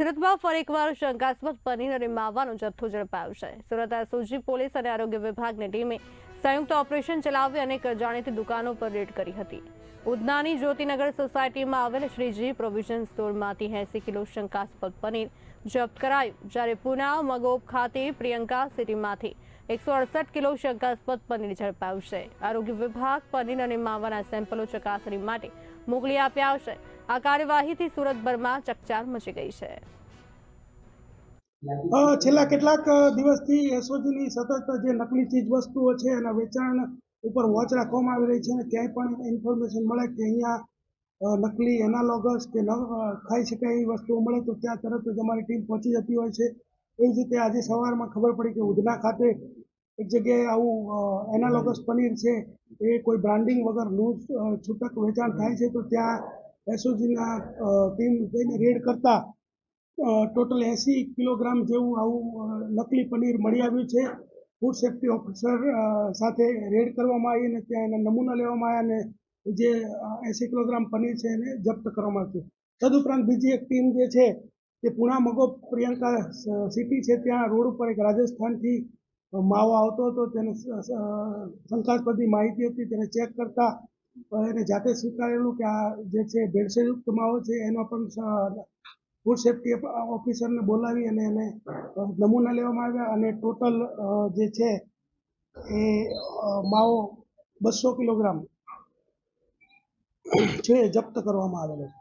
સુરતમાં ફરી એકવાર શંકાસ્પદ પનીર અને માવાનો જથ્થો ઝડપાયો છે. સુરત એસઓજી પોલીસ અને આરોગ્ય વિભાગની ટીમે સંયુક્ત ઓપરેશન ચલાવી અનેક અજાણીતી દુકાનો પર રેડ કરી હતી. ઉધનાની જ્યોતિનગર સોસાયટીમાં આવેલ શ્રીજી પ્રોવિઝન સ્ટોરમાંથી એસી કિલો શંકાસ્પદ પનીર જપ્ત કરાયું, જ્યારે પુના મગોબ ખાતે પ્રિયંકા સિટીમાંથી એકસો અડસઠ કિલો શંકાસ્પદ પનીર ઝડપાયું છે. આરોગ્ય વિભાગ પનીર અને માવાના સેમ્પલો ચકાસણી માટે મોકલી આપ્યા છે. આ કાર્યવાહીથી સુરતભરમાં ચકચાર મચી ગઈ છે. છેલ્લા કેટલાક દિવસથી એસઓજીની સતત જે નકલી ચીજ વસ્તુઓ છે એના વેચાણ ઉપર વોચ રાખવામાં આવી રહી છે અને ક્યાંય પણ ઇન્ફોર્મેશન મળે કે અહીંયા નકલી એનાલોગસ કે ન ખાઈ શકાય એવી વસ્તુઓ મળે તો ત્યાં તરત જ અમારી ટીમ પહોંચી જતી હોય છે. એ જ રીતે આજે સવારમાં ખબર પડી કે ઉધના ખાતે એક જગ્યાએ આવું એનાલોગસ પનીર છે એ કોઈ બ્રાન્ડિંગ વગર લૂઝ છૂટક વેચાણ થાય છે તો ત્યાં એસઓજીના ટીમ જઈને રેડ કરતા ટોટલ એંસી કિલોગ્રામ જેવું આવું નકલી પનીર મળી આવ્યું છે. ફૂડ સેફ્ટી ઓફિસર સાથે રેડ કરવામાં આવી અને ત્યાં એના નમૂના લેવામાં આવ્યા અને જે એંસી કિલોગ્રામ પનીર છે એને જપ્ત કરવામાં આવ્યું તદુપરાંત બીજી એક ટીમ જે છે તે પુણા મગો પ્રિયંકા સિટી છે. ત્યાં રોડ ઉપર એક રાજસ્થાનથી માવો આવતો હતો. તેને સ- માહિતી હતી. તેને ચેક કરતા એને જાતે સ્વીકારેલું કે આ જે છે ભેળસેળયુક્ત માવો છે. એનો પણ ફૂડ સેફ્ટી ઓફિસરને બોલાવી અને એને નમૂના લેવામાં આવ્યા અને ટોટલ જે છે એ માવો બસો કિલોગ્રામ છે, જપ્ત કરવામાં આવેલો છે.